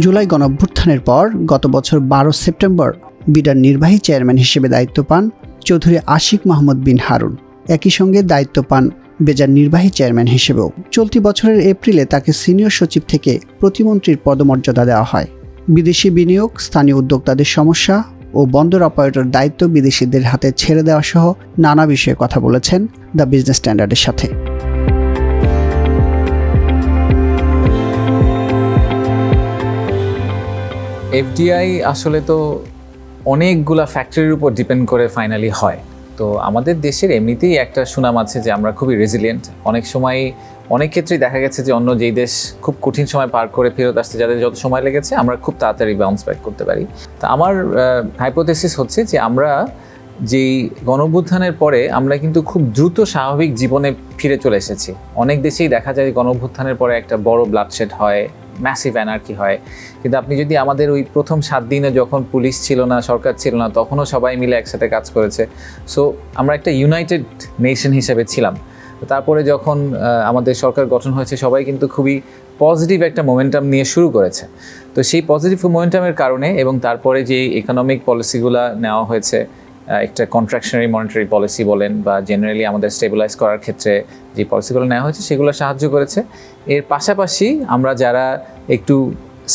জুলাই গণঅভ্যুত্থানের পর গত বছর বারো সেপ্টেম্বর বিডার নির্বাহী চেয়ারম্যান হিসেবে দায়িত্ব পান চৌধুরী আশিক মাহমুদ বিন হারুন। একই সঙ্গে দায়িত্ব পান বেজার নির্বাহী চেয়ারম্যান হিসেবেও। চলতি বছরের এপ্রিলে তাকে সিনিয়র সচিব থেকে প্রতিমন্ত্রীর পদমর্যাদা দেওয়া হয়। বিদেশি বিনিয়োগ, স্থানীয় উদ্যোক্তাদের সমস্যা ও বন্দর অপারেটর দায়িত্ব বিদেশিদের হাতে ছেড়ে দেওয়া সহ নানা বিষয়ে কথা বলেছেন দ্য বিজনেস স্ট্যান্ডার্ডের সাথে। এফডিআই আসলে তো অনেকগুলা ফ্যাক্টরির উপর ডিপেন্ড করে ফাইনালি হয়। তো আমাদের দেশের এমনিতেই একটা সুনাম আছে যে আমরা খুবই রেজিলিয়েন্ট অনেক সময়, অনেক ক্ষেত্রেই দেখা গেছে যে অন্য যেই দেশ খুব কঠিন সময় পার করে ফেরত আসতে, যাদের যত সময় লেগেছে, আমরা খুব তাড়াতাড়ি বাউন্স ব্যাক করতে পারি। তো আমার হাইপোথেসিস হচ্ছে যে আমরা যেই গণঅভ্যুত্থানের পরে আমরা কিন্তু খুব দ্রুত স্বাভাবিক জীবনে ফিরে চলে এসেছি। অনেক দেশেই দেখা যায় গণঅভ্যুত্থানের পরে একটা বড় ব্লাডশেড হয় ম্যাসিভ অ্যানার্কি হয়। কিন্তু আপনি যদি আমাদের ওই প্রথম সাত দিনে যখন পুলিশ ছিল না, সরকার ছিল না, তখনও সবাই মিলে একসাথে কাজ করেছে। সো আমরা একটা ইউনাইটেড নেশন হিসেবে ছিলাম। তারপরে যখন আমাদের সরকার গঠন হয়েছে, সবাই কিন্তু খুবই পজিটিভ একটা মোমেন্টাম নিয়ে শুরু করেছে। তো সেই পজিটিভ মোমেন্টামের কারণে এবং তারপরে যে ইকোনমিক পলিসিগুলো নেওয়া হয়েছে একটা কন্ট্রাকশনারি মনিটারি পলিসি বলেন বা জেনারেলি আমাদের স্টেবিলাইজ করার ক্ষেত্রে যে পলিসিগুলো নেওয়া হয়েছে, সেগুলো সাহায্য করেছে। এর পাশাপাশি আমরা যারা একটু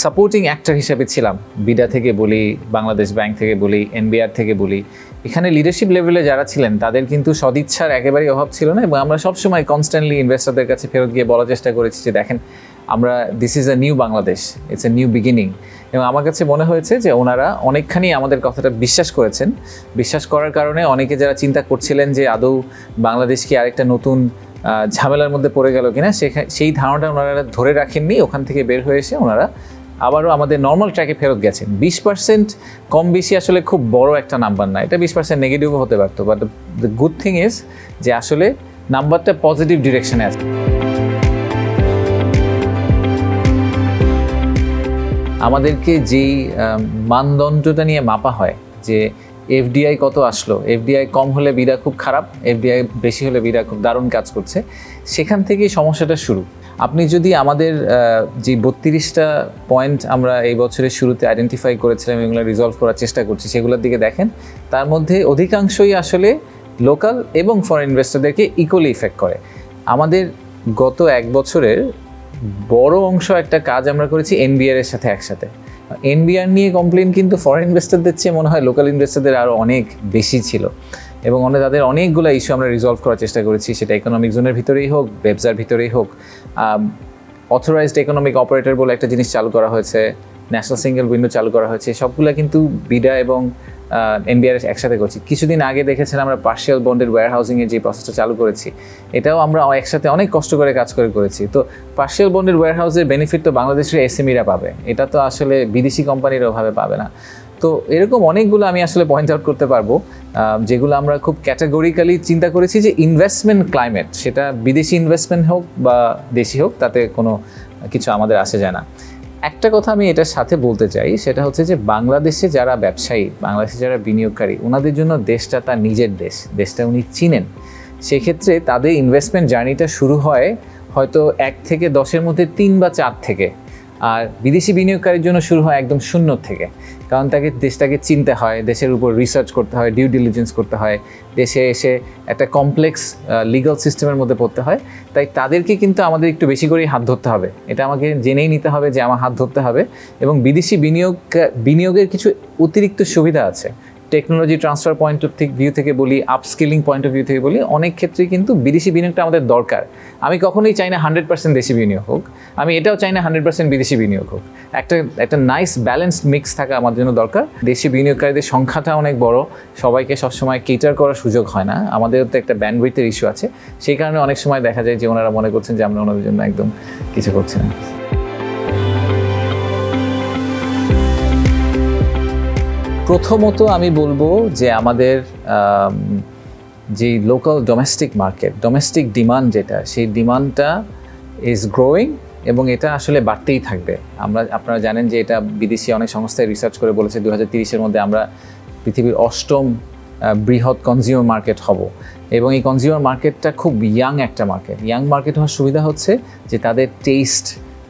সাপোর্টিং অ্যাক্টর হিসেবে ছিলাম, বিডা থেকে বলি, বাংলাদেশ ব্যাংক থেকে বলি এনবিআর থেকে বলি, এখানে লিডারশিপ লেভেলে যারা ছিলেন, তাদের কিন্তু সদিচ্ছার একেবারেই অভাব ছিল না এবং আমরা সবসময় কনস্ট্যান্টলি ইনভেস্টরদের কাছে ফেরত গিয়ে বলার চেষ্টা করেছি যে দেখেন আমরা this is a new Bangladesh it's a new beginning এবং আমার কাছে মনে হয়েছে যে ওনারা অনেকখানি আমাদের কথাটা বিশ্বাস করেছেন। বিশ্বাস করার কারণে অনেকে যারা চিন্তা করছিলেন যে আদৌ বাংলাদেশ কি আরেকটা নতুন ঝামেলার মধ্যে পড়ে গেল কিনা সেই ধারণাটা ওনারা ধরে রাখেননি, ওখান থেকে বের হয়ে এসে ওনারা আবারও আমাদের নর্মাল ট্র্যাকে ফেরত গেছেন। বিশ পার্সেন্ট কম বেশি আসলে খুব বড় একটা নাম্বার না, এটা বিশ পার্সেন্ট নেগেটিভও হতে পারতো but the good thing is যে আসলে নাম্বারটা পজিটিভ ডিরেকশনে আছে। আমাদেরকে যেই মানদণ্ডটা নিয়ে মাপা হয়, যে এফডিআই কত আসলো এফডিআই কম হলে বিড়া খুব খারাপ এফডিআই বেশি হলে বিড়া খুব দারুণ কাজ করছে, সেখান থেকেই সমস্যাটা শুরু। আপনি যদি আমাদের যে বত্রিশটা পয়েন্ট আমরা এই বছরের শুরুতে আইডেন্টিফাই করেছিলাম, এগুলো রিজলভ করার চেষ্টা করছি, সেগুলোর দিকে দেখেন, তার মধ্যে অধিকাংশই আসলে লোকাল এবং ফরেন ইনভেস্টরদেরকে ইকুয়ালি ইফেক্ট করে। আমাদের গত এক বছরের বড় অংশ একটা কাজ আমরা করেছি এনবিআর এর সাথে একসাথে। এনবিআর নিয়ে কমপ্লেন কিন্তু ফরেন ইনভেস্টরদের চেয়ে মনে হয় লোকাল ইনভেস্টরদের আরও অনেক বেশি ছিল। এবং অনেক, তাদের অনেকগুলো ইস্যু আমরা রিজলভ করার চেষ্টা করেছি। সেটা ইকোনমিক জোনের ভিতরেই হোক, ব্যবসার ভিতরেই হোক। অথরাইজড ইকোনমিক অপারেটর বলে একটা জিনিস চালু করা হয়েছে ন্যাশনাল সিঙ্গেল উইন্ডো চালু করা হয়েছে। সবগুলো কিন্তু বিডা এবং এনবিআর একসাথে করছি। কিছুদিন আগে দেখেছেন আমরা পার্শিয়াল বন্ডের ওয়্যার হাউসিংয়ের যে প্রসেসটা চালু করেছি, এটাও আমরা একসাথে অনেক কষ্ট করে কাজ করে করেছি। তো পার্শিয়াল বন্ডের ওয়্যার হাউসের বেনিফিট তো বাংলাদেশের এসএমইরা পাবে। এটা তো আসলে বিদেশি কোম্পানির ওভাবে পাবে না। তো এরকম অনেকগুলো আমি আসলে পয়েন্ট আউট করতে পারব যেগুলো আমরা খুব ক্যাটাগরিক্যালি চিন্তা করেছি যে ইনভেস্টমেন্ট ক্লাইমেট সেটা বিদেশি ইনভেস্টমেন্ট হোক বা দেশি হোক, তাতে কোনো কিছু আমাদের আসে যায় না। একটা কথা আমি এটার সাথে বলতে চাই, সেটা হচ্ছে যে বাংলাদেশে যারা ব্যবসায়ী, বাংলাদেশে যারা বিনিয়োগকারী, ওনাদের জন্য দেশটা তার নিজের দেশ, দেশটা উনি চিনেন। সেক্ষেত্রে তাদের ইনভেস্টমেন্ট জার্নিটা শুরু হয় হয়তো এক থেকে দশের মধ্যে তিন বা চার থেকে। আর বিদেশি বিনিয়োগকারীর জন্য শুরু হয় একদম শূন্য থেকে। কারণ তাকে, দেশটাকে চিনতে হয়, দেশের উপর রিসার্চ করতে হয় ডিউ ডিলিজেন্স করতে হয়, দেশে এসে একটা কমপ্লেক্স লিগাল সিস্টেমের মধ্যে পড়তে হয়। তাই তাদেরকে কিন্তু আমাদের একটু বেশি করেই হাত ধরতে হবে। এটা আমাকে জেনেই নিতে হবে যে আমার হাত ধরতে হবে। এবং বিদেশি বিনিয়োগ, বিনিয়োগের কিছু অতিরিক্ত সুবিধা আছে। Technology transfer point of view থেকে বলি আপস্কিলিং পয়েন্ট অফ ভিউ থেকে বলি, অনেক ক্ষেত্রে কিন্তু বিদেশি বিনিয়োগটা আমাদের দরকার। আমি কখনোই চাই না হান্ড্রেড পার্সেন্ট দেশি বিনিয়োগ হোক, আমি এটাও চাই না হান্ড্রেড পার্সেন্ট বিদেশি বিনিয়োগ হোক। একটা একটা নাইস ব্যালেন্সড মিক্স থাকা আমার জন্য দরকার। দেশি বিনিয়োগকারীদের সংখ্যাটা অনেক বড়, সবাইকে সবসময় কেটার করার সুযোগ হয় না। আমাদের তো একটা ব্যান্ডউইথের ইস্যু আছে। সেই কারণে অনেক সময় দেখা যায় যে ওনারা মনে করছেন যে আমরা ওনাদের জন্য একদম কিছু করছি না। প্রথমত আমি বলব যে আমাদের আম, যে local domestic market domestic demand যেটা সেই ডিমান্ডটা ইজ গ্রোয়িং এবং এটা আসলে বাড়তেই থাকবে। আমরা আপনারা জানেন যে এটা বিদেশি অনেক সংস্থায় রিসার্চ করে বলেছে দু হাজার মধ্যে আমরা পৃথিবীর অষ্টম বৃহৎ কনজিউমার মার্কেট হব। এবং এই কনজিউমার মার্কেটটা খুব ইয়াং একটা মার্কেট ইয়াং মার্কেট হওয়ার সুবিধা হচ্ছে যে তাদের টেস্ট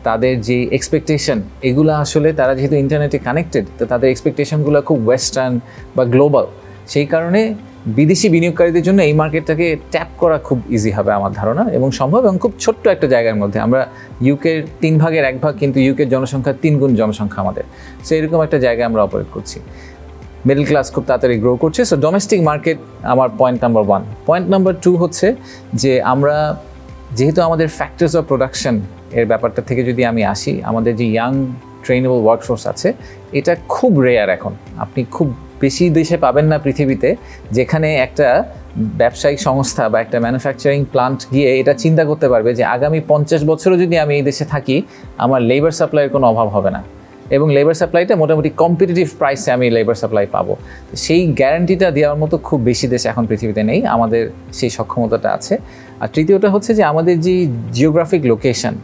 তাদের যে এক্সপেকটেশন এগুলো আসলে তারা যেহেতু ইন্টারনেটে কানেক্টেড তো তাদের এক্সপেকটেশনগুলো খুব ওয়েস্টার্ন বা গ্লোবাল সেই কারণে বিদেশি বিনিয়োগকারীদের জন্য এই মার্কেটটাকে ট্যাপ করা খুব ইজি হবে আমার ধারণা এবং সম্ভব এবং খুব ছোট্ট একটা জায়গার মধ্যে। আমরা ইউকের তিন ভাগের এক ভাগ কিন্তু ইউকের জনসংখ্যা তিন গুণ জনসংখ্যা আমাদের। সো এরকম একটা জায়গায় আমরা অপারেট করছি। মিডল ক্লাস খুব তাড়াতাড়ি গ্রো করছে। সো ডোমেস্টিক মার্কেট আমার point number one point number two হচ্ছে যে আমরা যেহেতু আমাদের ফ্যাক্টরস অফ প্রোডাকশন এর ব্যাপারটা থেকে যদি আমি আসি, আমাদের যে ইয়াং ট্রেনেবল ওয়ার্কফোর্স আছে, এটা খুব রেয়ার এখন। আপনি খুব বেশি দেশে পাবেন না পৃথিবীতে, যেখানে একটা ব্যবসায়িক সংস্থা বা একটা ম্যানুফ্যাকচারিং প্লান্ট গিয়ে এটা চিন্তা করতে পারবে যে আগামী পঞ্চাশ বছরও যদি আমি এই দেশে থাকি, আমার লেবার সাপ্লাইয়ের কোনো অভাব হবে না। এবং লেবার সাপ্লাইটা মোটামুটি কম্পিটিটিভ প্রাইসে আমি লেবার সাপ্লাই পাবো। সেই গ্যারান্টিটা দেওয়ার মতো খুব বেশি দেশ এখন পৃথিবীতে নেই, আমাদের সেই সক্ষমতাটা আছে। আর তৃতীয়টা হচ্ছে যে আমাদের যে geographic location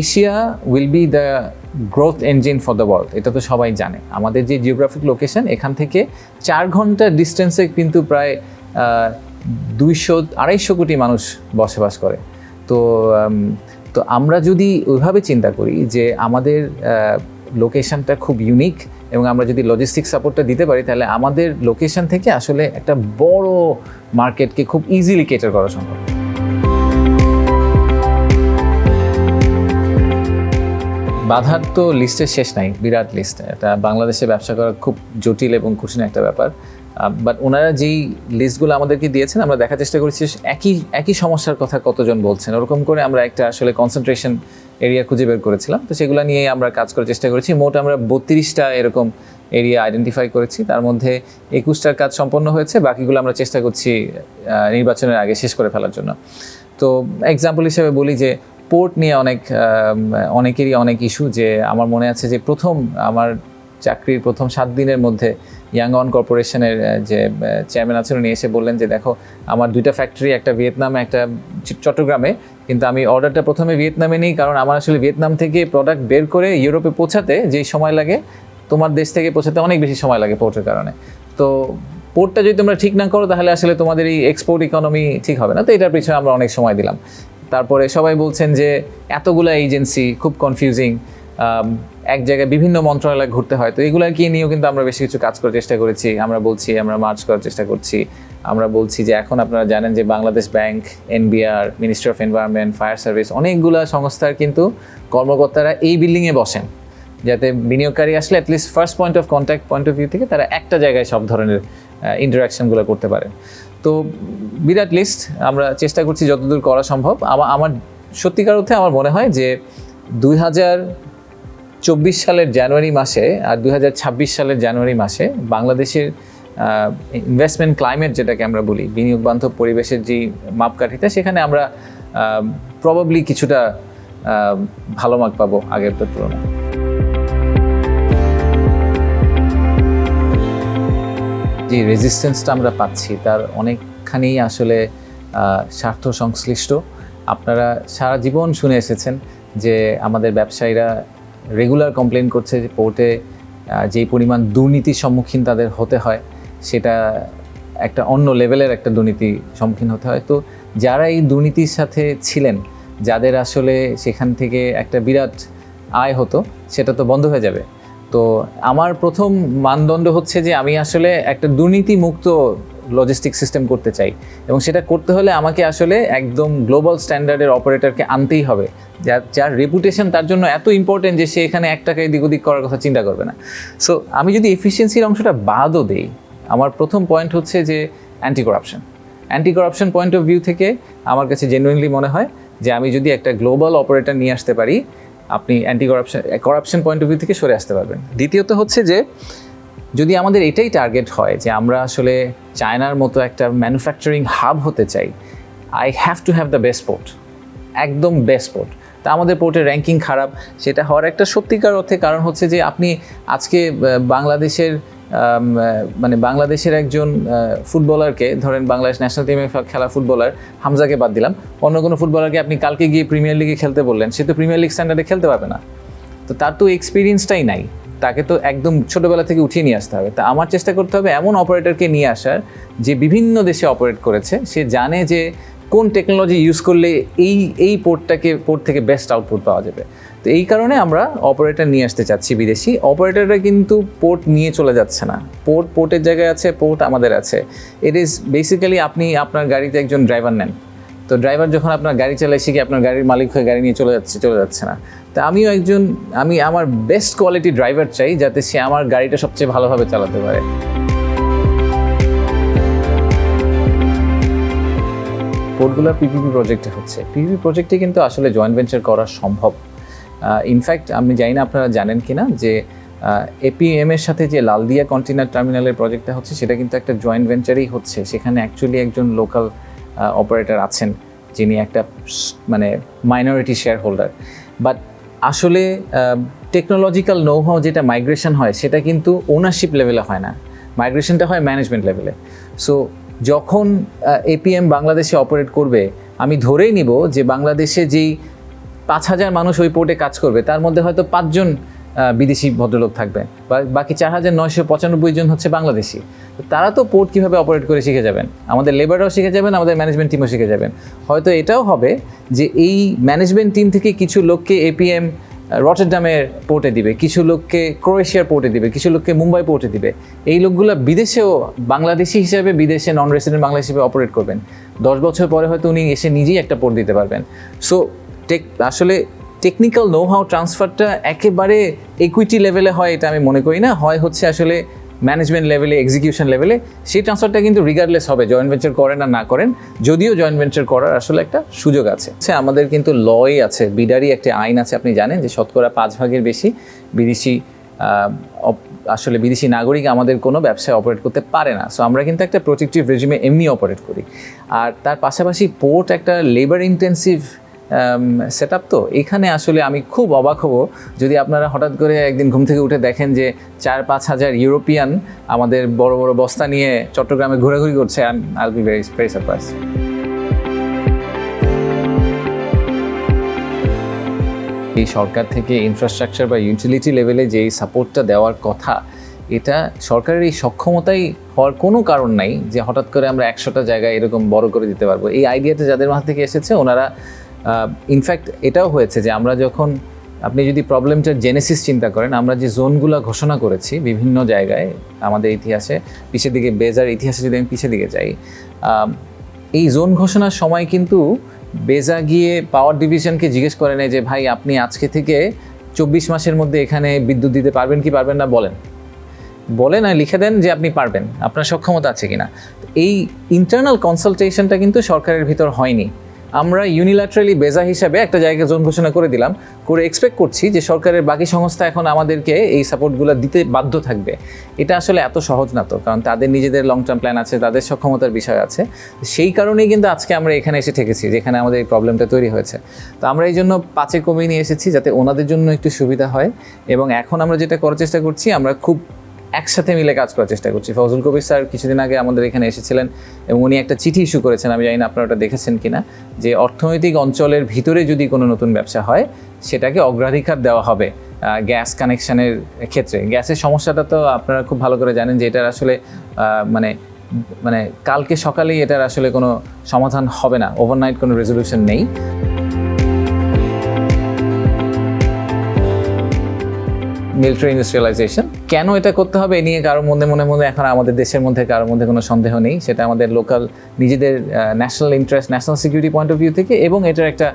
Asia will be the growth engine for the world এটা তো সবাই জানে। আমাদের যে জিওগ্রাফিক লোকেশন এখান থেকে চার ঘণ্টার ডিস্টেন্সে কিন্তু প্রায় দুইশো, আড়াইশো কোটি মানুষ বসবাস করে। তো তো আমরা যদি ওইভাবে চিন্তা করি যে আমাদের লোকেশনটা খুব ইউনিক এবং আমরা যদি লজিস্টিক সাপোর্টটা দিতে পারি, তাহলে আমাদের লোকেশন থেকে আসলে একটা বড় মার্কেটকে খুব ইজিলি কেটার করা সম্ভব। বাধার তো লিস্টের শেষ নাই, বিরাট লিস্ট এটা বাংলাদেশে ব্যবসা করা খুব জটিল এবং কঠিন একটা ব্যাপার। বাট ওনারা যেই লিস্টগুলো আমাদেরকে দিয়েছেন, আমরা দেখার চেষ্টা করেছি একই একই সমস্যার কথা কতজন বলছেন। ওরকম করে আমরা একটা আসলে কনসেন্ট্রেশন এরিয়া খুঁজে বের করেছিলাম। তো সেগুলো নিয়ে আমরা কাজ করার চেষ্টা করেছি। মোট আমরা বত্রিশটা এরকম এরিয়া আইডেন্টিফাই করেছি। তার মধ্যে একুশটার কাজ সম্পন্ন হয়েছে। বাকিগুলো আমরা চেষ্টা করছি নির্বাচনের আগে শেষ করে ফেলার জন্য। তো এক্সাম্পল হিসেবে বলি যে পোর্ট নিয়ে অনেক অনেকেরই অনেক ইস্যু যে আমার মনে আছে যে প্রথম আমার চাকরির প্রথম সাত দিনের মধ্যে ইয়াংঅন কর্পোরেশনের যে চেয়ারম্যান আছেন, উনি এসে বললেন যে, দেখো, আমার দুইটা ফ্যাক্টরি একটা ভিয়েতনামে, একটা চট্টগ্রামে, কিন্তু আমি অর্ডারটা প্রথমে ভিয়েতনামে নিই, কারণ আমার আসলে ভিয়েতনাম থেকে প্রোডাক্ট বের করে ইউরোপে পৌঁছাতে যেই সময় লাগে, তোমার দেশ থেকে পৌঁছাতে অনেক বেশি সময় লাগে পোর্টের কারণে। তো পোর্টটা যদি তোমরা ঠিক না করো, তাহলে আসলে তোমাদের এই এক্সপোর্ট ইকোনমি ঠিক হবে না। তো এটার পিছনে আমরা অনেক সময় দিলাম। তারপরে সবাই বলছেন যে, এতগুলো এজেন্সি খুব কনফিউজিং এক জায়গায় বিভিন্ন মন্ত্রণালয় ঘুরতে হয়। তো এগুলোকে নিয়েও কিন্তু আমরা বেশি কিছু কাজ করার চেষ্টা করেছি। আমরা বলছি, আমরা মার্চ করার চেষ্টা করছি। আমরা বলছি যে এখন আপনারা জানেন যে Bangladesh bank, NBR ministry of environment fire service অনেকগুলো সংস্থার কিন্তু কর্মকর্তারা এই বিল্ডিংয়ে বসেন। যাতে বিনিয়োগকারী আসলে at least first point of contact point of view থেকে তারা একটা জায়গায় সব ধরনের ইন্টারাকশনগুলো করতে পারে। তো বিরাট লিস্ট আমরা চেষ্টা করছি যতদূর করা সম্ভব। আমার আমার সত্যিকার অর্থে আমার মনে হয় যে দুই হাজার চব্বিশ সালের জানুয়ারি মাসে আর দুই হাজার ছাব্বিশ সালের জানুয়ারি মাসে বাংলাদেশের ইনভেস্টমেন্ট ক্লাইমেট যেটাকে আমরা বলি বিনিয়োগ বান্ধব পরিবেশের যে মাপকাঠিটা সেখানে আমরা প্রবাবলি কিছুটা ভালো মার্ক পাবো আগের তুলনায়। যে রেজিস্ট্যান্সটা আমরা পাচ্ছি, তার অনেকখানি আসলে স্বার্থ সংশ্লিষ্ট আপনারা সারা জীবন শুনে এসেছেন যে আমাদের ব্যবসায়ীরা রেগুলার কমপ্লেন করছে যে পোর্টে যেই পরিমাণ দুর্নীতির সম্মুখীন তাদের হতে হয়, সেটা একটা অন্য লেভেলের একটা দুর্নীতির সম্মুখীন হতে হয়। তো যারা এই দুর্নীতির সাথে ছিলেন, যাদের আসলে সেখান থেকে একটা বিরাট আয় হতো, সেটা তো বন্ধ হয়ে যাবে। তো আমার প্রথম মানদণ্ড হচ্ছে যে আমি আসলে একটা দুর্নীতি মুক্ত লজিস্টিক সিস্টেম করতে চাই। এবং সেটা করতে হলে আমাকে আসলে একদম গ্লোবাল স্ট্যান্ডার্ডের অপারেটরকে আনতেই হবে। যার যার রেপুটেশন তার জন্য এত ইম্পর্টেন্ট যে সে এখানে এক টাকায় দিক ওদিক করার কথা চিন্তা করবে না। সো আমি যদি এফিসিয়েন্সির অংশটা বাদও দেই, আমার প্রথম পয়েন্ট হচ্ছে যে anti corruption anti corruption point of view থেকে আমার কাছে জেনুইনলি মনে হয় যে আমি যদি একটা গ্লোবাল অপারেটর নিয়ে আসতে পারি, আপনি anti corruption corruption point of view থেকে সরে আসতে পারবেন। দ্বিতীয়ত হচ্ছে যে যদি আমাদের এটাই টার্গেট হয় যে আমরা আসলে চায়নার মতো একটা ম্যানুফ্যাকচারিং হাব হতে চাই I have to have the best port একদম বেস্ট পোর্ট তা আমাদের পোর্টের র্যাঙ্কিং খারাপ, সেটা হওয়ার একটা সত্যিকার অর্থে কারণ হচ্ছে যে আপনি আজকে বাংলাদেশের মানে বাংলাদেশের একজন ফুটবলারকে, ধরেন বাংলাদেশ ন্যাশনাল টিমে খেলা ফুটবলার, হামজাকে বাদ দিলাম, অন্য কোনো ফুটবলারকে আপনি কালকে গিয়ে প্রিমিয়ার লিগে খেলতে বললেন, সে তো প্রিমিয়ার লিগ স্ট্যান্ডার্ডে খেলতে পারবে না। তো তার তো এক্সপিরিয়েন্সটাই নাই। তাকে তো একদম ছোটোবেলা থেকে উঠিয়ে নিয়ে আসতে হবে। তা আমার চেষ্টা করতে হবে এমন অপারেটরকে নিয়ে আসার যে বিভিন্ন দেশে অপারেট করেছে। সে জানে যে কোন টেকনোলজি ইউজ করলে এই এই পোর্টটাকে পোর্ট থেকে বেস্ট আউটপুট পাওয়া যাবে। তো এই কারণে আমরা অপারেটর নিয়ে আসতে চাচ্ছি বিদেশি। অপারেটররা কিন্তু পোর্ট নিয়ে চলে যাচ্ছে না। পোর্ট পোর্টের জায়গায় আছে পোর্ট আমাদের আছে। ইট ইজ বেসিক্যালি আপনি আপনার গাড়িতে একজন ড্রাইভার নেন। তো ড্রাইভার যখন আপনার গাড়ি চালায় শিখে আপনার গাড়ির মালিক হয়ে গাড়ি নিয়ে চলে যাচ্ছে চলে যাচ্ছে না। তা আমিও একজন, আমি আমার বেস্ট কোয়ালিটি ড্রাইভার চাই যাতে সে আমার গাড়িটা সবচেয়ে ভালোভাবে চালাতে পারে। পোর্টগুলো পিপিপি প্রজেক্টে হচ্ছে। পিপিপি প্রজেক্টে কিন্তু আসলে জয়েন্ট ভেঞ্চার করা সম্ভব। ইনফ্যাক্ট আমি জানি না আপনারা জানেন কিনা যে এপিএম এর সাথে যে লালদিয়া কন্টেনার টার্মিনালের প্রজেক্টটা হচ্ছে, সেটা কিন্তু একটা জয়েন্ট ভেঞ্চারই হচ্ছে। সেখানে অ্যাকচুয়ালি একজন লোকাল অপারেটর আছেন যিনি একটা মানে মাইনরিটি শেয়ার হোল্ডার বাট আসলে টেকনোলজিক্যাল নৌহাও যেটা মাইগ্রেশন হয়, সেটা কিন্তু ওনারশিপ লেভেলে হয় না। মাইগ্রেশনটা হয় ম্যানেজমেন্ট লেভেলে সো যখন এপিএম বাংলাদেশে অপারেট করবে, আমি ধরেই নিব যে বাংলাদেশে যেই পাঁচ হাজার মানুষ ওই পোর্টে কাজ করবে, তার মধ্যে হয়তো পাঁচজন বিদেশি ভদ্রলোক থাকবেন বাকি চার হাজার নয়শো পঁচানব্বই জন হচ্ছে বাংলাদেশি। তারা তো পোর্ট কীভাবে অপারেট করে শিখে যাবেন? আমাদের লেবাররাও শিখে যাবেন, আমাদের ম্যানেজমেন্ট টিমও শিখে যাবেন। হয়তো এটাও হবে যে এই ম্যানেজমেন্ট টিম থেকে কিছু লোককে এপিএম রটারডামের পোর্টে দিবে, কিছু লোককে ক্রোয়েশিয়ার পোর্টে দিবে, কিছু লোককে মুম্বাই পোর্টে দিবে। এই লোকগুলো বিদেশেও বাংলাদেশি হিসাবে, বিদেশে নন রেসিডেন্ট বাংলা হিসেবে অপারেট করবেন। দশ বছর পরে হয়তো উনি এসে নিজেই একটা পোর্ট দিতে পারবেন। সো টেক আসলে টেকনিক্যাল নো হাউ ট্রান্সফারটা একেবারে ইকুইটি লেভেলে হয়, এটা আমি মনে করি না। হয় হচ্ছে আসলে ম্যানেজমেন্ট লেভেলে এক্সিকিউশন লেভেলে সেই ট্রান্সফারটা কিন্তু রিগার্ডলেস হবে জয়েন্ট ভেঞ্চার করেন আর না করেন, যদিও জয়েন্ট ভেঞ্চার করার আসলে একটা সুযোগ আছে। আচ্ছা আমাদের কিন্তু লই আছে বিডারি একটা আইন আছে, আপনি জানেন যে শতকরা পাঁচ ভাগের বেশি বিদেশি আসলে বিদেশি নাগরিক আমাদের কোনো ব্যবসায় অপারেট করতে পারে না। সো আমরা কিন্তু একটা প্রোটেক্টিভ রেজিমে এমনি অপারেট করি। আর তার পাশাপাশি পোর্ট একটা লেবার ইন্টেন্সিভ সেট তো। এখানে আসলে আমি খুব অবাক হব যদি আপনারা হঠাৎ করে একদিন ঘুম থেকে উঠে দেখেন যে চার পাঁচ হাজার ইউরোপিয়ান আমাদের বড় বড় বস্তা নিয়ে চট্টগ্রামে ঘোরাঘুরি করছে I be very very surprise এই সরকার থেকে ইনফ্রাস্ট্রাকচার বা ইউটিলিটি লেভেলে যেই সাপোর্টটা দেওয়ার কথা, এটা সরকারের এই সক্ষমতাই হওয়ার কোনো কারণ নাই যে হঠাৎ করে আমরা একশোটা জায়গায় এরকম বড় করে দিতে পারব। এই আইডিয়াটা যাদের মাথা থেকে এসেছে, ওনারা ইনফ্যাক্ট এটাও হয়েছে যে আমরা যখন, আপনি যদি প্রবলেমটার জেনেসিস চিন্তা করেন, আমরা যে জোনগুলো ঘোষণা করেছি বিভিন্ন জায়গায়, আমাদের ইতিহাসে, পিছের দিকে বেজার ইতিহাসে যদি আমি পিছের দিকে যাই এই জোন ঘোষণার সময় কিন্তু বেজা গিয়ে পাওয়ার ডিভিশনকে জিজ্ঞেস করে নেয় যে, ভাই, আপনি আজকে থেকে চব্বিশ মাসের মধ্যে এখানে বিদ্যুৎ দিতে পারবেন কি পারবেন না? বলেন। বলেন আর লিখে দেন যে, আপনি পারবেন। আপনার সক্ষমতা আছে কিনা? এই ইন্টারনাল কনসালটেশনটা কিন্তু সরকারের ভিতর হয়নি। আমরা ইউনিল্যাটারালি বেজা হিসাবে একটা জায়গায় জোন ঘোষণা করে দিলাম, করে এক্সপেক্ট করছি যে সরকারের বাকি সংস্থা এখন আমাদেরকে এই সাপোর্টগুলো দিতে বাধ্য থাকবে। এটা আসলে এত সহজ না তো, কারণ তাদের নিজেদের লং টার্ম প্ল্যান আছে, তাদের সক্ষমতার বিষয় আছে। সেই কারণেই কিন্তু আজকে আমরা এখানে এসে ঠেকেছি যেখানে আমাদের এই প্রবলেমটা তৈরি হয়েছে। তো আমরা এই জন্য পাঁচে কমিয়ে নিয়ে এসেছি যাতে ওনাদের জন্য একটু সুবিধা হয় এবং এখন আমরা যেটা করার চেষ্টা করছি, আমরা খুব একসাথে মিলে কাজ করার চেষ্টা করছি। ফজল কবির স্যার কিছুদিন আগে আমাদের এখানে এসেছিলেন এবং উনি একটা চিঠি ইস্যু করেছেন, আমি জানি না আপনারা ওটা দেখেছেন কিনা, যে অর্থনৈতিক অঞ্চলের ভিতরে যদি কোনো নতুন ব্যবসা হয়, সেটাকে অগ্রাধিকার দেওয়া হবে গ্যাস কানেকশানের ক্ষেত্রে। গ্যাসের সমস্যাটা তো আপনারা খুব ভালো করে জানেন যে এটার আসলে মানে মানে কালকে সকালেই এটার আসলে কোনো সমাধান হবে না। ওভারনাইট কোনো রেজলিউশন নেই। মিলিটারি ইন্ডাস্ট্রিয়ালাইজেশন কেন এটা করতে হবে? এ নিয়ে কারোর মধ্যে মনে মনে এখন আমাদের দেশের মধ্যে কারোর মধ্যে কোনো সন্দেহ নেই। সেটা আমাদের লোকাল নিজেদের national interest national security point of view থেকে এবং এটার একটা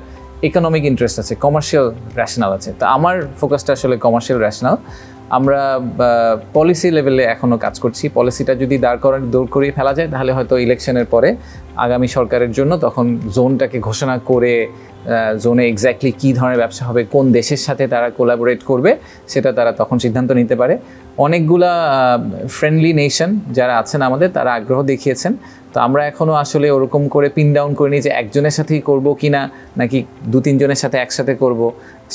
ইকোনমিক ইন্টারেস্ট আছে কমার্শিয়াল র্যাশনাল আছে। তো আমার ফোকাসটা আসলে কমার্শিয়াল র্যাশনাল আমরা পলিসি লেভেলে এখনও কাজ করছি। পলিসিটা যদি দাঁড় করার দৌড় করিয়ে ফেলা যায়, তাহলে হয়তো ইলেকশনের পরে আগামী সরকারের জন্য তখন জোনটাকে ঘোষণা করে জোনে এক্স্যাক্টলি কী ধরনের ব্যবসা হবে, কোন দেশের সাথে তারা কোলাবোরেট করবে, সেটা তারা তখন সিদ্ধান্ত নিতে পারে। অনেকগুলা ফ্রেন্ডলি নেশন যারা আছেন আমাদের, তারা আগ্রহ দেখিয়েছেন। তো আমরা এখনও আসলে ওরকম করে পিন ডাউন করিনি যে একজনের সাথেই করব কি না নাকি দু তিনজনের সাথে একসাথে করব।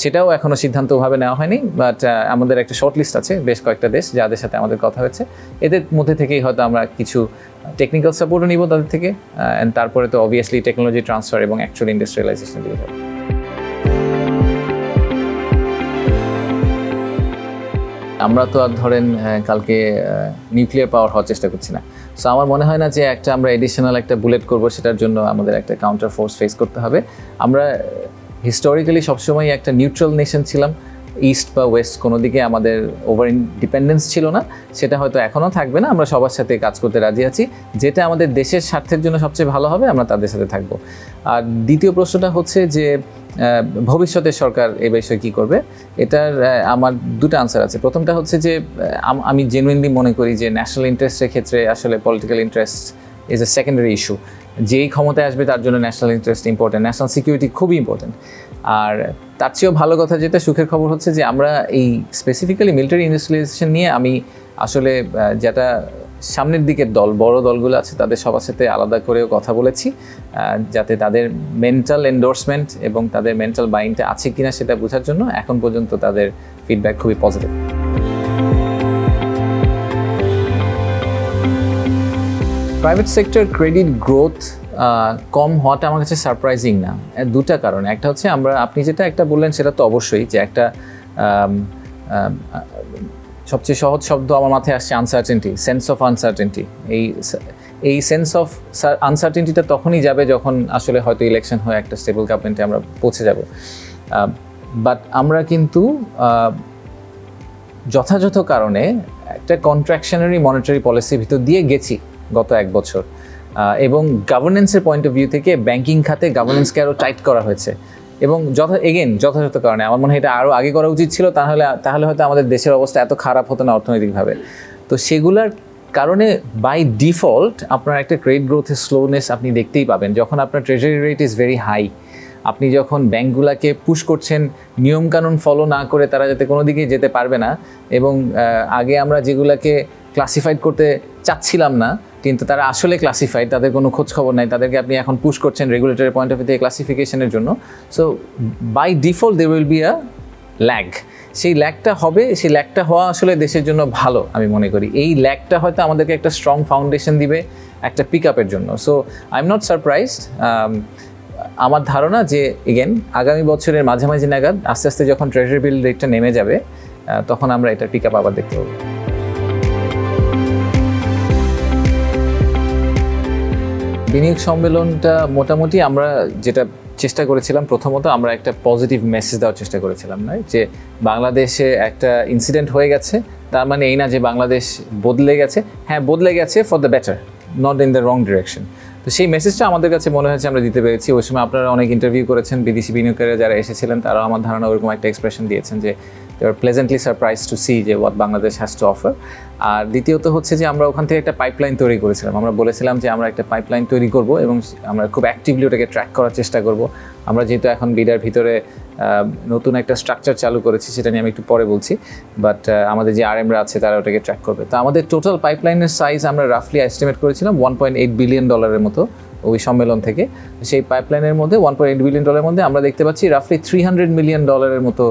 সেটাও এখনও সিদ্ধান্তভাবে নেওয়া হয়নি বাট আমাদের একটা শর্ট লিস্ট আছে, বেশ কয়েকটা দেশ যাদের সাথে আমাদের কথা হয়েছে। এদের মধ্যে থেকেই হয়তো আমরা কিছু টেকনিক্যাল সাপোর্টও নিব তাদের থেকে অ্যান্ড তারপরে তো অবভিয়াসলি টেকনোলজি ট্রান্সফার এবং অ্যাকচুয়াল ইন্ডাস্ট্রিয়ালাইজেশন দিতে হবে আমরা তো আর ধরেন কালকে নিউক্লিয়ার পাওয়ার হওয়ার চেষ্টা করছি না। সো আমার মনে হয় না যে একটা আমরা এডিশনাল একটা বুলেট করব, সেটার জন্য আমাদের একটা কাউন্টার ফোর্স ফেস করতে হবে। আমরা হিস্টোরিক্যালি সবসময় একটা নিউট্রাল নেশন ছিলাম। ইস্ট বা ওয়েস্ট কোনো দিকে আমাদের ওভার ডিপেন্ডেন্স ছিল না, সেটা হয়তো এখনও থাকবে না, আমরা সবার সাথে কাজ করতে রাজি আছি। যেটা আমাদের দেশের স্বার্থের জন্য সবচেয়ে ভালো হবে, আমরা তাদের সাথে থাকব। আর দ্বিতীয় প্রশ্নটা হচ্ছে যে ভবিষ্যতে সরকার এ বিষয়ে কী করবে? এটার আমার দুটো আনসার আছে। প্রথমটা হচ্ছে যে আমি জেনুইনলি মনে করি যে ন্যাশনাল ইন্টারেস্টের ক্ষেত্রে আসলে political interest is a secondary issue যেই ক্ষমতায় আসবে তার জন্য national interest important national security খুবই ইম্পর্টেন্ট আর তার চেয়েও ভালো কথা যেটা, সুখের খবর হচ্ছে যে আমরা এই স্পেসিফিক্যালি মিলিটারি ইন্ডাস্ট্রিয়ালাইজেশন নিয়ে আমি আসলে যেটা সামনের দিকের দল, বড় দলগুলো আছে, তাদের সবার সাথে আলাদা করেও কথা বলেছি যাতে তাদের মেন্টাল এন্ডোর্সমেন্ট এবং তাদের মেন্টাল বাইনটা আছে কিনা সেটা বোঝার জন্য এখন পর্যন্ত তাদের ফিডব্যাক খুবই positive private sector credit growth কম হওয়াটা আমার কাছে সারপ্রাইজিং না। দুটা কারণে। একটা হচ্ছে আমরা, আপনি যেটা একটা বললেন সেটা তো অবশ্যই যে একটা সবচেয়ে সহজ শব্দ আমার মাথায় আসছে আনসার্টেনটি সেন্স অফ আনসার্টেনটি এই এই সেন্স অফ আনসার্টেনটিটা তখনই যাবে যখন আসলে হয়তো ইলেকশন হয়ে একটা স্টেবল গভর্নমেন্টে আমরা পৌঁছে যাব। বাট আমরা কিন্তু যথাযথ কারণে একটা কন্ট্রাকশনারি মনিটারি পলিসির ভিতর দিয়ে গেছি গত এক বছর। এবং গভর্নেন্সের পয়েন্ট অফ ভিউ থেকে ব্যাংকিং খাতে গভর্নেন্সকে আরও টাইট করা হয়েছে। এবং যথা এগেন যথাযথ কারণে। আমার মনে হয় এটা আরও আগে করা উচিত ছিল, তাহলে তাহলে হয়তো আমাদের দেশের অবস্থা এত খারাপ হতো না অর্থনৈতিকভাবে। তো সেগুলার কারণে বাই ডিফল্ট আপনার একটা ক্রেডিট গ্রোথের স্লোনেস আপনি দেখতেই পাবেন। যখন আপনার treasury rate is very high আপনি যখন ব্যাংকগুলোকে পুশ করছেন, নিয়মকানুন ফলো না করে তারা যাতে কোনো দিকে যেতে পারবে না, এবং আগে আমরা যেগুলোকে ক্লাসিফাইড করতে চাচ্ছিলাম না কিন্তু তারা আসলে ক্লাসিফাইড তাদের কোনো খোঁজ খবর নাই। তাদেরকে আপনি এখন পুশ করছেন রেগুলেটরি পয়েন্ট অফ ভিউ থেকে ক্লাসিফিকেশনের জন্য। So by default they will be a lag সেই ল্যাগটা হবে, সেই ল্যাগটা হওয়া আসলে দেশের জন্য ভালো, আমি মনে করি। এই ল্যাগটা হয়তো আমাদেরকে একটা স্ট্রং ফাউন্ডেশন দিবে, একটা পিক আপের জন্য। So I am not surprised আমার ধারণা যে এগেন আগামী বছরের মাঝামাঝি নাগাদ আস্তে আস্তে যখন ট্রেজারি বিল রেটটা নেমে যাবে তখন আমরা এটার পিক আপ আবার দেখতে পাবো। বিনিয়োগ সম্মেলনটা মোটামুটি আমরা যেটা চেষ্টা করেছিলাম প্রথমত আমরা একটা পজিটিভ মেসেজ দেওয়ার চেষ্টা করেছিলাম না যে বাংলাদেশে একটা ইনসিডেন্ট হয়ে গেছে, তার মানে এই না যে বাংলাদেশ বদলে গেছে। হ্যাঁ বদলে গেছে for the better not in the wrong direction তো সেই মেসেজটা আমাদের কাছে মনে হয়েছে আমরা দিতে পেরেছি। ওই সময় আপনারা অনেক ইন্টারভিউ করেছেন, বিদেশি বিনিয়োগকারীরা যারা এসেছিলেন, তারাও আমার ধারণা ওরকম একটা এক্সপ্রেশন দিয়েছেন যে they are pleasantly surprise to see যে what Bangladesh has to offer আর দ্বিতীয়ত হচ্ছে যে আমরা ওখান থেকে একটা পাইপলাইন তৈরি করেছিলাম। আমরা বলেছিলাম যে আমরা একটা পাইপলাইন তৈরি করব এবং আমরা খুব অ্যাক্টিভলি ওটাকে ট্র্যাক করার চেষ্টা করব। আমরা যেহেতু এখন বিডার ভিতরে নতুন একটা স্ট্রাকচার চালু করেছি, সেটা নিয়ে আমি একটু পরে বলছি। বাট আমাদের যে আরএমরা আছে, তারা ওটাকে ট্র্যাক করবে। তো আমাদের টোটাল পাইপলাইনের সাইজ আমরা রাফলি এস্টিমেট করেছিলাম ওয়ান পয়েন্ট এইট বিলিয়ন ডলারের মতো ওই সম্মেলন থেকে। সেই পাইপলাইনের মধ্যে ওয়ান পয়েন্ট এইট বিলিয়ন ডলারের মধ্যে আমরা দেখতে পাচ্ছি রাফলি থ্রি হান্ড্রেড মিলিয়ন ডলারের মতো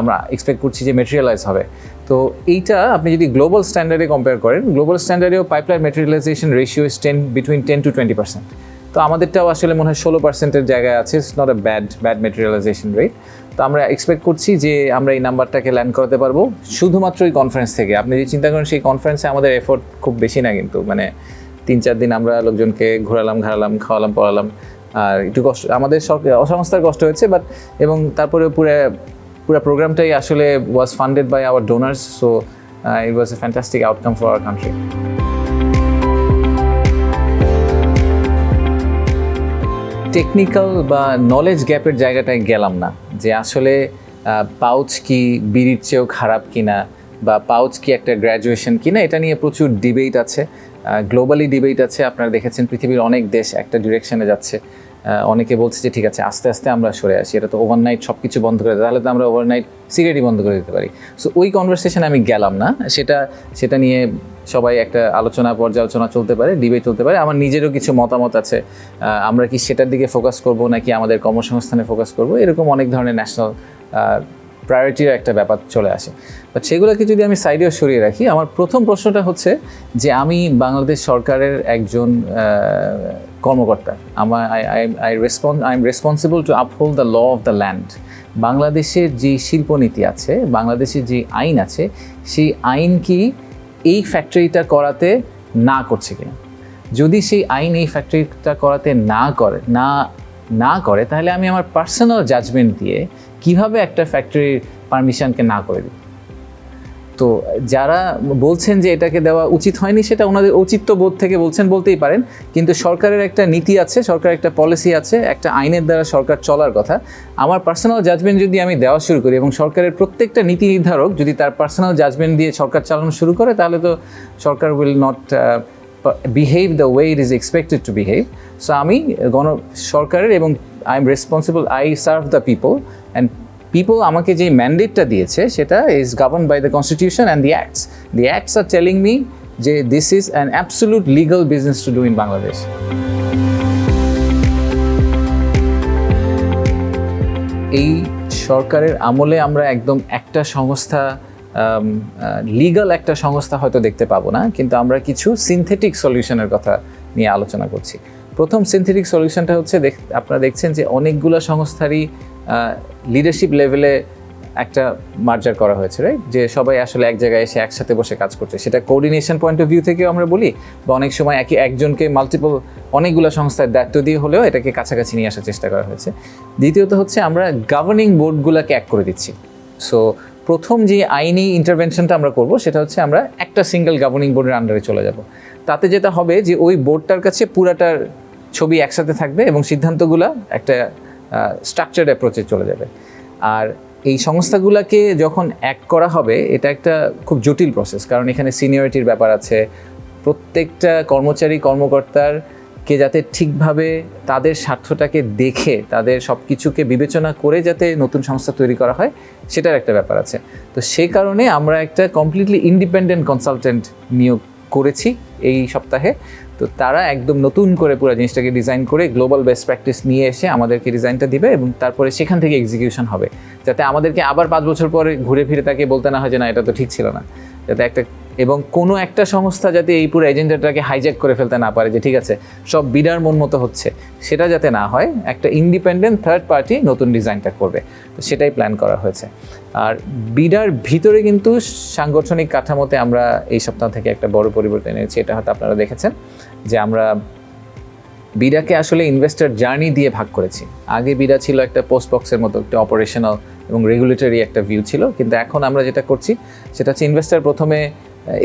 আমরা এক্সপেক্ট করছি যে মেটেরিয়ালাইজ হবে। তো এইটা আপনি যদি গ্লোবাল স্ট্যান্ডার্ডে কম্পেয়ার করেন global স্ট্যান্ডার্ডেও pipeline materialization ratio is ten between ten to twenty percent তো আমাদেরটাও আসলে মনে হয় ষোলো পার্সেন্টের জায়গায় আছে। It's not a bad bad materialization rate তো আমরা এক্সপেক্ট করছি যে আমরা এই নাম্বারটাকে ল্যান্ড করাতে পারব। শুধুমাত্র এই কনফারেন্স থেকে। আপনি যে চিন্তা করেন, সেই কনফারেন্সে আমাদের এফোর্ট খুব বেশি না কিন্তু। মানে তিন, চার দিন আমরা লোকজনকে ঘোরালাম, ঘাড়ালাম, খাওয়ালাম, পড়ালাম। আর একটু কষ্ট আমাদের অসংস্থার কষ্ট হয়েছে বাট এবং তারপরে পুরো পুরো প্রোগ্রামটাই আসলে was funded by our donors so it was a fantastic outcome for our country technical বা নলেজ গ্যাপের জায়গাটায় গেলাম না, যে আসলে পাউচ কি বিড়ির চেয়েও খারাপ কিনা বা পাউচ কি একটা গ্র্যাজুয়েশন কিনা, এটা নিয়ে প্রচুর ডিবেট আছে। গ্লোবালি ডিবেট আছে। আপনারা দেখেছেন পৃথিবীর অনেক দেশ একটা ডিরেকশনে যাচ্ছে। অনেকে বলছে যে, ঠিক আছে, আস্তে আস্তে আমরা সরে আসি, এটা তো ওভারনাইট সব কিছু বন্ধ করে দেয় তাহলে তো আমরা ওভারনাইট সিগারেটই বন্ধ করে দিতে পারি। সো ওই কনভারসেশনে আমি গেলাম না। সেটা সেটা নিয়ে সবাই একটা আলোচনা, পর্যালোচনা চলতে পারে ডিবেট চলতে পারে। আমার নিজেরও কিছু মতামত আছে। আমরা কি সেটার দিকে ফোকাস করব নাকি আমাদের কর্মসংস্থানে ফোকাস করব? এরকম অনেক ধরনের ন্যাশনাল প্রায়োরিটির একটা ব্যাপার চলে আসে। বাট সেগুলোকে যদি আমি সাইডেও সরিয়ে রাখি, আমার প্রথম প্রশ্নটা হচ্ছে যে আমি বাংলাদেশ সরকারের একজন কর্মকর্তা। আমার I I response I am responsible to uphold the law of the land বাংলাদেশের যে শিল্পনীতি আছে, বাংলাদেশের যে আইন আছে, সেই আইন কি এই ফ্যাক্টরিটা করাতে না করছে কিনা? যদি সেই আইন এই ফ্যাক্টরিটা করাতে না করে, না না করে, তাহলে আমি আমার পার্সোনাল জাজমেন্ট দিয়ে কীভাবে একটা ফ্যাক্টরির পারমিশনকে না করে দিই তো যারা বলছেন যে এটাকে দেওয়া উচিত হয়নি, সেটা ওনাদের ঔচিত্য বোধ থেকে বলছেন, বলতেই পারেন। কিন্তু সরকারের একটা নীতি আছে, সরকারের একটা পলিসি আছে, একটা আইনের দ্বারা সরকার চলার কথা। আমার পার্সোনাল জাজমেন্ট যদি আমি দেওয়া শুরু করি এবং সরকারের প্রত্যেকটা নীতি নির্ধারক যদি তার পার্সোনাল জাজমেন্ট দিয়ে সরকার চালানো শুরু করে, তাহলে তো সরকার will not behave the way it is expected to behave so আমি গণ সরকারের এবং I am responsible I serve the people and people আমাকে যে ম্যান্ডেটটা দিয়েছে, সেটা is govern by the constitution and the acts the acts are telling me যে this is an absolute legal business to do in Bangladesh এই সরকারের আমলে আমরা একদম একটা সংস্থা লিগাল একটা সংস্থা হয়তো দেখতে পাবো না, কিন্তু আমরা কিছু সিনথেটিক সলিউশনের কথা নিয়ে আলোচনা করছি। প্রথম সিনথেটিক সলিউশনটা হচ্ছে আপনারা দেখছেন যে অনেকগুলো সংস্থারই লিডারশিপ লেভেলে একটা মার্জার করা হয়েছে রাইট যে সবাই আসলে এক জায়গায় এসে একসাথে বসে কাজ করছে। সেটা কোঅর্ডিনেশন পয়েন্ট অফ ভিউ থেকেও আমরা বলি, বা অনেক সময় একই একজনকে মাল্টিপল অনেকগুলো সংস্থার দায়িত্ব দিয়ে হলেও এটাকে কাছাকাছি নিয়ে আসার চেষ্টা করা হয়েছে। দ্বিতীয়ত হচ্ছে আমরা গভর্নিং বোর্ডগুলোকে এক করে দিচ্ছি। সো প্রথম যে আইনি ইন্টারভেনশনটা আমরা করব, সেটা হচ্ছে আমরা একটা সিঙ্গেল গভর্নিং বোর্ডের আন্ডারে চলে যাব। তাতে যেটা হবে যে ওই বোর্ডটার কাছে পুরাটার ছবি একসাথে থাকবে এবং সিদ্ধান্তগুলো একটা স্ট্রাকচার্ড অ্যাপ্রোচে চলে যাবে। আর এই সংস্থাগুলোকে যখন এক করা হবে, এটা একটা খুব জটিল প্রসেস কারণ এখানে সিনিয়রিটির ব্যাপার আছে। প্রত্যেকটা কর্মচারী, কর্মকর্তার কে যাতে ঠিকভাবে তাদের স্বার্থটাকে দেখে, তাদের সব কিছুকে বিবেচনা করে যাতে নতুন সংস্থা তৈরি করা হয়, সেটার একটা ব্যাপার আছে। তো সেই কারণে আমরা একটা কমপ্লিটলি ইন্ডিপেন্ডেন্ট কনসালটেন্ট নিয়োগ করেছি এই সপ্তাহে। তো তারা একদম নতুন করে পুরো জিনিসটাকে ডিজাইন করে গ্লোবাল বেস্ট প্র্যাকটিস নিয়ে এসে আমাদেরকে ডিজাইনটা দিবে এবং তারপরে সেখান থেকে এক্সিকিউশন হবে। যাতে আমাদেরকে আবার পাঁচ বছর পরে ঘুরে ফিরে তাকে বলতে না হয় যে, না, এটা তো ঠিক ছিল না। যাতে একটা এবং কোনো একটা সংস্থা যাতে এই পুরো এজেন্ডাটাকে হাইজ্যাক করে ফেলতে না পারে যে ঠিক আছে, সব বিডার মন মতো হচ্ছে, সেটা যাতে না হয়, একটা ইন্ডিপেন্ডেন্ট থার্ড পার্টি নতুন ডিজাইনটা করবে। তো সেটাই প্ল্যান করা হয়েছে। আর বিডার ভিতরে কিন্তু সাংগঠনিক কাঠামোতে আমরা এই সপ্তাহ থেকে একটা বড় পরিবর্তন এনেছি, এটা হয়তো আপনারা দেখেছেন, যে আমরা বিডাকে আসলে ইনভেস্টার জার্নি দিয়ে ভাগ করেছি। আগে বিডা ছিল একটা পোস্ট বক্সের মতো, একটা অপারেশনাল এবং রেগুলেটরি একটা ভিউ ছিল, কিন্তু এখন আমরা যেটা করছি, সেটা হচ্ছে ইনভেস্টার প্রথমে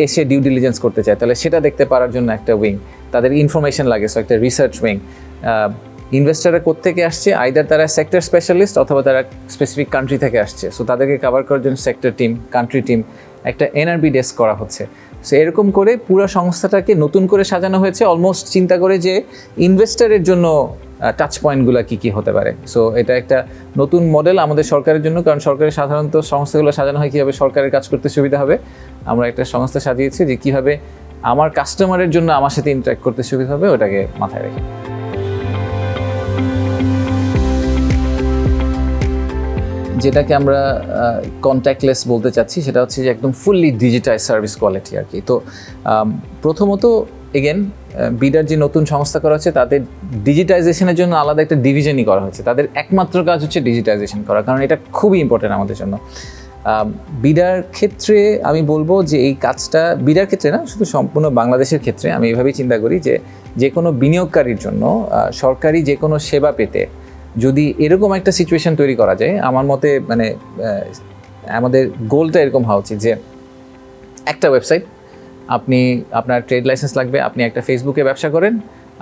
এসে ডিউ ডিলিজেন্স করতে চায়। তাহলে সেটা দেখতে পারার জন্য একটা উইং তাদের ইনফরমেশন লাগে সো একটা রিসার্চ উইং ইনভেস্টাররা কোত্থেকে আসছে? আইদার তারা সেক্টর স্পেশালিস্ট অথবা তারা স্পেসিফিক কান্ট্রি থেকে আসছে। সো তাদেরকে কভার করার জন্য সেক্টর টিম কান্ট্রি টিম একটা এনআরবি ডেস্ক করা হচ্ছে। সো এরকম করে পুরো সংস্থাটাকে নতুন করে সাজানো হয়েছে অলমোস্ট চিন্তা করে যে ইনভেস্টারের জন্য টাচ পয়েন্টগুলো কী কী হতে পারে। সো এটা একটা নতুন মডেল আমাদের সরকারের জন্য, কারণ সরকারের সাধারণত সংস্থাগুলো সাজানো হয়, কীভাবে সরকারের কাজ করতে সুবিধা হবে। আমরা একটা সংস্থা সাজিয়েছি যে কীভাবে আমার কাস্টমারের জন্য আমার সাথে ইন্টারাক্ট করতে সুবিধা হবে, ওটাকে মাথায় রেখে। যেটাকে আমরা কন্ট্যাক্টলেস বলতে চাচ্ছি, সেটা হচ্ছে যে একদম ফুললি ডিজিটাইজ সার্ভিস কোয়ালিটি আর কি। তো প্রথমত এগেন বিডার যে নতুন সংস্থা করা হচ্ছে, তাদের ডিজিটাইজেশনের জন্য আলাদা একটা ডিভিশনই করা হচ্ছে। তাদের একমাত্র কাজ হচ্ছে ডিজিটাইজেশন করা, কারণ এটা খুবই ইম্পর্টেন্ট আমাদের জন্য। বিডার ক্ষেত্রে আমি বলব যে এই কাজটা বিডার ক্ষেত্রে না, শুধু সম্পূর্ণ বাংলাদেশের ক্ষেত্রে, আমি এভাবেই চিন্তা করি যে যে কোনো বিনিয়োগকারীর জন্য সরকারি যে কোনো সেবা পেতে যদি এরকম একটা সিচুয়েশন তৈরি করা যায়, আমার মতে মানে আমাদের গোলটা এরকম হওয়া উচিত যে, একটা ওয়েবসাইট আপনি, আপনার ট্রেড লাইসেন্স লাগবে, আপনি একটা ফেসবুকে ব্যবসা করেন,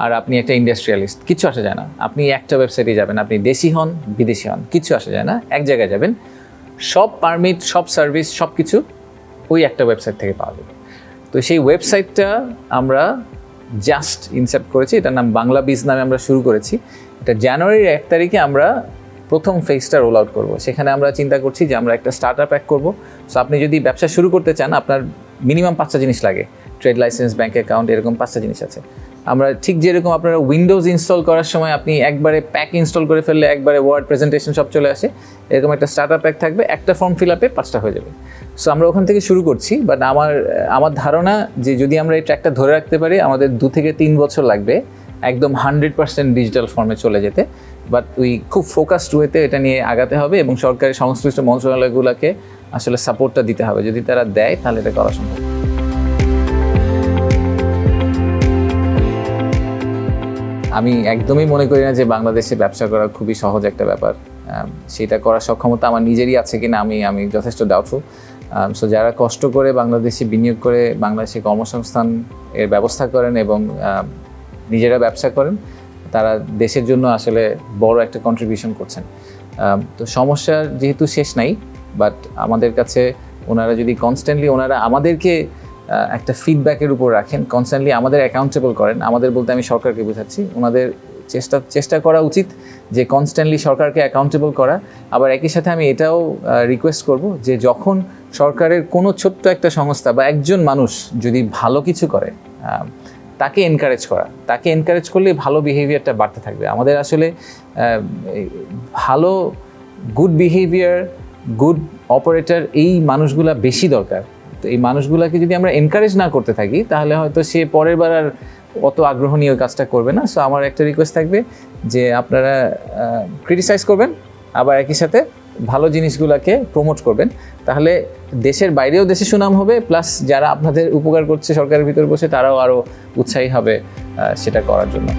আর আপনি একটা ইন্ডাস্ট্রিয়ালিস্ট কিছু আসা যায় না। আপনি একটা ওয়েবসাইটে যাবেন, আপনি দেশি হন, বিদেশি হন, কিছু আসা যায় না, এক জায়গায় যাবেন, সব পারমিট সব সার্ভিস সব কিছু ওই একটা ওয়েবসাইট থেকে পাওয়া যাবে। তো সেই ওয়েবসাইটটা আমরা জাস্ট ইনসেপ্ট করেছি, এটার নাম বাংলা বিজ নামে আমরা শুরু করেছি। এটা জানুয়ারির এক তারিখে আমরা প্রথম ফেজটা রোল আউট করব। সেখানে আমরা চিন্তা করছি যে আমরা একটা স্টার্ট আপ অ্যাক করব। সো আপনি যদি ব্যবসা শুরু করতে চান, আপনার মিনিমাম পাঁচটা জিনিস লাগে। ট্রেড লাইসেন্স ব্যাঙ্ক অ্যাকাউন্ট এরকম পাঁচটা জিনিস আছে। আমরা ঠিক যেরকম আপনারা উইন্ডোজ ইনস্টল করার সময় আপনি একবারে প্যাক ইনস্টল করে ফেললে একবারে ওয়ার্ড প্রেজেন্টেশন সব চলে আসে। এরকম একটা স্টার্ট আপ প্যাক থাকবে, একটা ফর্ম ফিল আপে পাঁচটা হয়ে যাবে। সো আমরা ওখান থেকে শুরু করছি বাট আমার আমার ধারণা যে যদি আমরা এই ট্র্যাকটা ধরে রাখতে পারি, আমাদের দু থেকে তিন বছর লাগবে। একদম হান্ড্রেড পার্সেন্ট ডিজিটাল ফর্মে চলে যেতে। বাট উই খুব ফোকাসড ওয়েতে এটা নিয়ে আগাতে হবে এবং সরকারি সংশ্লিষ্ট মন্ত্রণালয়গুলোকে আসলে সাপোর্টটা দিতে হবে। যদি তারা দেয়, তাহলে এটা করা সম্ভব। আমি একদমই মনে করি না যে বাংলাদেশে ব্যবসা করা খুবই সহজ একটা ব্যাপার। সেটা করার সক্ষমতা আমার নিজেরই আছে কিনা আমি আমি যথেষ্ট ডাউটফুল সো যারা কষ্ট করে বাংলাদেশে বিনিয়োগ করে বাংলাদেশে কর্মসংস্থান এর ব্যবস্থা করেন এবং নিজেরা ব্যবসা করেন, তারা দেশের জন্য আসলে বড় একটা কন্ট্রিবিউশন করছেন। তো সমস্যা যেহেতু শেষ নাই বাট আমাদের কাছে ওনারা যদি কনস্ট্যান্টলি ওনারা আমাদেরকে একটা ফিডব্যাকের উপর রাখেন কনস্ট্যান্টলি আমাদের অ্যাকাউন্টেবল করেন, আমাদের বলতে আমি সরকারকে বোঝাচ্ছি, ওনাদের চেষ্টা চেষ্টা করা উচিত যে কনস্ট্যান্টলি সরকারকে অ্যাকাউন্টেবল করা। আবার একই সাথে আমি এটাও রিকোয়েস্ট করব যে যখন সরকারের কোনো ছোট্ট একটা সংস্থা বা একজন মানুষ যদি ভালো কিছু করে তাকে এনকারেজ করা। তাকে এনকারেজ করলে ভালো বিহেভিয়ারটা বাড়তে থাকবে। আমাদের আসলে ভালো গুড বিহেভিয়ার গুড অপারেটর এই মানুষগুলা বেশি দরকার। তো এই মানুষগুলাকে যদি আমরা এনকারেজ না করতে থাকি, তাহলে হয়তো সে পরের বার আর অত আগ্রহ নিয়ে কাজটা করবে না। সো আমার একটা রিকোয়েস্ট থাকবে যে আপনারা ক্রিটিসাইজ করবেন, আবার একই সাথে ভালো জিনিসগুলোকে প্রমোট করবেন, তাহলে দেশের বাইরেও দেশে সুনাম হবে প্লাস যারা আপনাদের উপকার করছে সরকারের ভিতর বসে, তারাও আরও উৎসাহী হবে সেটা করার জন্য।